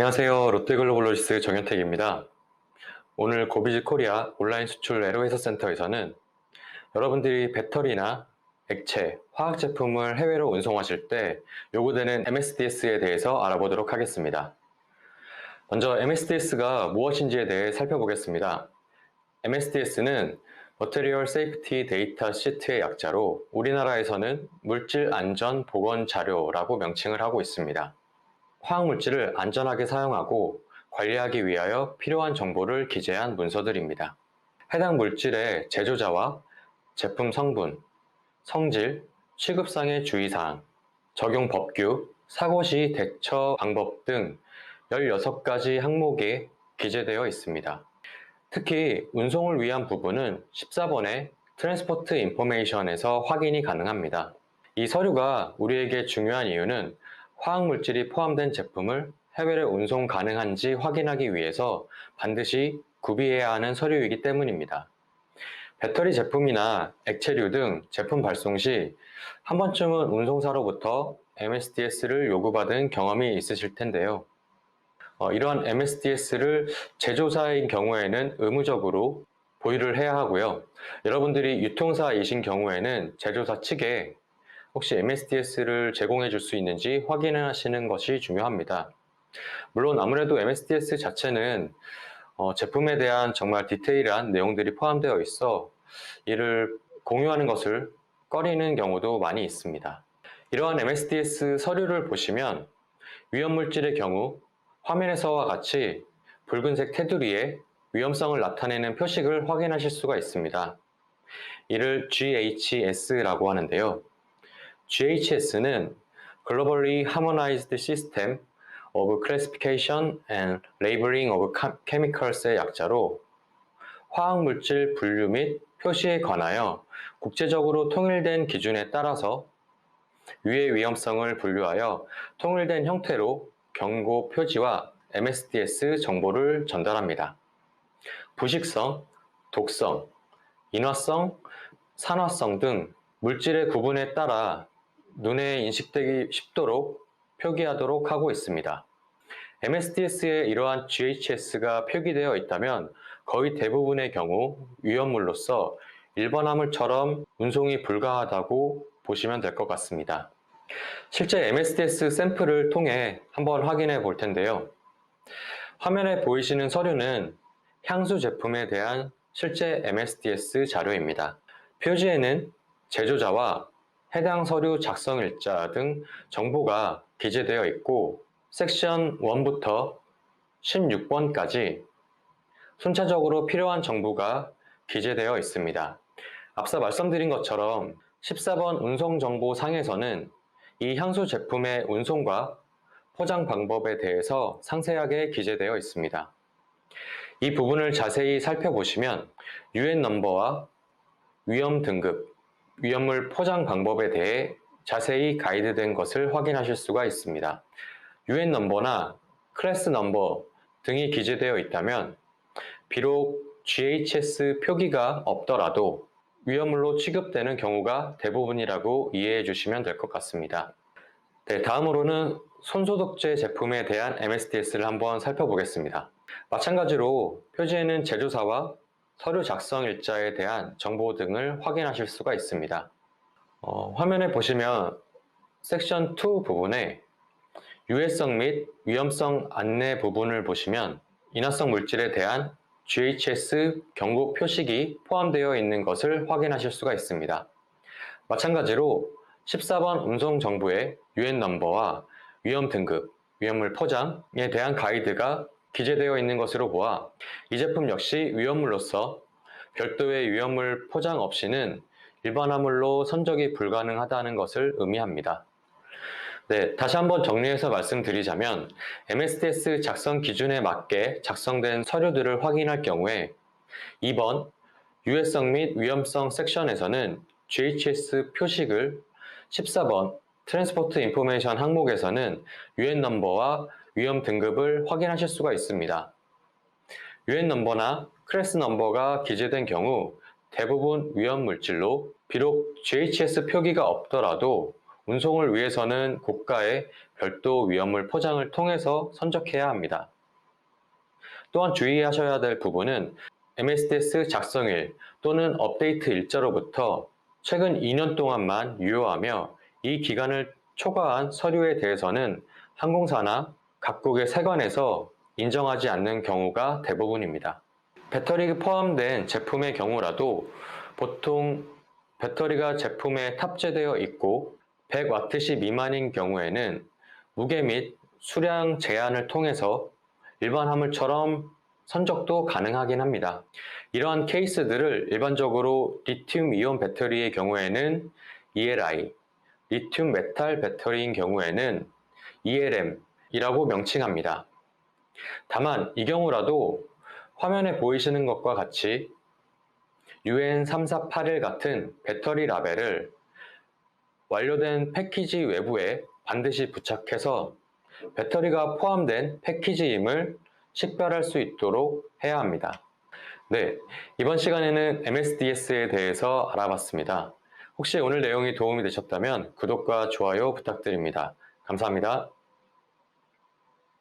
안녕하세요. 롯데글로벌로지스 정현택입니다. 오늘 고비즈 코리아 온라인 수출 에로회사 센터에서는 여러분들이 배터리나 액체, 화학 제품을 해외로 운송하실 때 요구되는 MSDS에 대해서 알아보도록 하겠습니다. 먼저 MSDS가 무엇인지에 대해 살펴보겠습니다. MSDS는 Material Safety Data Sheet의 약자로 우리나라에서는 물질 안전 보건 자료라고 명칭을 하고 있습니다. 화학물질을 안전하게 사용하고 관리하기 위하여 필요한 정보를 기재한 문서들입니다. 해당 물질의 제조자와 제품 성분, 성질, 취급상의 주의사항, 적용 법규, 사고 시 대처 방법 등 16가지 항목에 기재되어 있습니다. 특히 운송을 위한 부분은 14번의 트랜스포트 인포메이션에서 확인이 가능합니다. 이 서류가 우리에게 중요한 이유는 화학물질이 포함된 제품을 해외에 운송 가능한지 확인하기 위해서 반드시 구비해야 하는 서류이기 때문입니다. 배터리 제품이나 액체류 등 제품 발송 시 한 번쯤은 운송사로부터 MSDS를 요구받은 경험이 있으실 텐데요. 어, 이러한 MSDS를 제조사인 경우에는 의무적으로 보유를 해야 하고요. 여러분들이 유통사이신 경우에는 제조사 측에 혹시 MSDS를 제공해 줄 수 있는지 확인하시는 것이 중요합니다. 물론 아무래도 MSDS 자체는 어, 제품에 대한 정말 디테일한 내용들이 포함되어 있어 이를 공유하는 것을 꺼리는 경우도 많이 있습니다. 이러한 MSDS 서류를 보시면 위험물질의 경우 화면에서와 같이 붉은색 테두리에 위험성을 나타내는 표식을 확인하실 수가 있습니다. 이를 GHS라고 하는데요. GHS는 Globally Harmonized System of Classification and Labeling of Chemicals의 약자로 화학물질 분류 및 표시에 관하여 국제적으로 통일된 기준에 따라서 위의 위험성을 분류하여 통일된 형태로 경고 표지와 MSDS 정보를 전달합니다. 부식성, 독성, 인화성, 산화성 등 물질의 구분에 따라 눈에 인식되기 쉽도록 표기하도록 하고 있습니다. MSDS에 이러한 GHS가 표기되어 있다면 거의 대부분의 경우 위험물로서 일반 화물처럼 운송이 불가하다고 보시면 될 것 같습니다. 실제 MSDS 샘플을 통해 한번 확인해 볼 텐데요. 화면에 보이시는 서류는 향수 제품에 대한 실제 MSDS 자료입니다. 표지에는 제조자와 해당 서류 작성 일자 등 정보가 기재되어 있고 섹션 1부터 16번까지 순차적으로 필요한 정보가 기재되어 있습니다. 앞서 말씀드린 것처럼 14번 운송정보 상에서는 이 향수 제품의 운송과 포장 방법에 대해서 상세하게 기재되어 있습니다. 이 부분을 자세히 살펴보시면 UN 넘버와 위험 등급, 위험물 포장 방법에 대해 자세히 가이드된 것을 확인하실 수가 있습니다. UN 넘버나 클래스 넘버 등이 기재되어 있다면 비록 GHS 표기가 없더라도 위험물로 취급되는 경우가 대부분이라고 이해해 주시면 될 것 같습니다. 네, 다음으로는 손소독제 제품에 대한 MSDS를 한번 살펴보겠습니다. 마찬가지로 표지에는 제조사와 서류 작성 일자에 대한 정보 등을 확인하실 수가 있습니다. 어, 화면에 보시면 섹션 2 부분에 유해성 및 위험성 안내 부분을 보시면 인화성 물질에 대한 GHS 경고 표식이 포함되어 있는 것을 확인하실 수가 있습니다. 마찬가지로 14번 운송 정보의 UN 넘버와 위험 등급, 위험물 포장에 대한 가이드가 기재되어 있는 것으로 보아 이 제품 역시 위험물로서 별도의 위험물 포장 없이는 일반 화물로 선적이 불가능하다는 것을 의미합니다. 네, 다시 한번 정리해서 말씀드리자면 MSDS 작성 기준에 맞게 작성된 서류들을 확인할 경우에 2번 유해성 및 위험성 섹션에서는 GHS 표식을 14번 트랜스포트 인포메이션 항목에서는 UN 넘버와 위험 등급을 확인하실 수가 있습니다. UN 넘버나 클래스 넘버가 기재된 경우 대부분 위험 물질로 비록 GHS 표기가 없더라도 운송을 위해서는 고가의 별도 위험물 포장을 통해서 선적해야 합니다. 또한 주의하셔야 될 부분은 MSDS 작성일 또는 업데이트 일자로부터 최근 2년 동안만 유효하며 이 기간을 초과한 서류에 대해서는 항공사나 각국의 세관에서 인정하지 않는 경우가 대부분입니다. 배터리가 포함된 제품의 경우라도 보통 배터리가 제품에 탑재되어 있고 100와트시 미만인 경우에는 무게 및 수량 제한을 통해서 일반 화물처럼 선적도 가능하긴 합니다. 이러한 케이스들을 일반적으로 리튬 이온 배터리의 경우에는 ELI, 리튬 메탈 배터리인 경우에는 ELM 이라고 명칭합니다. 다만 이 경우라도 화면에 보이시는 것과 같이 UN3481 같은 배터리 라벨을 완료된 패키지 외부에 반드시 부착해서 배터리가 포함된 패키지임을 식별할 수 있도록 해야 합니다. 네, 이번 시간에는 MSDS에 대해서 알아봤습니다. 혹시 오늘 내용이 도움이 되셨다면 구독과 좋아요 부탁드립니다. 감사합니다.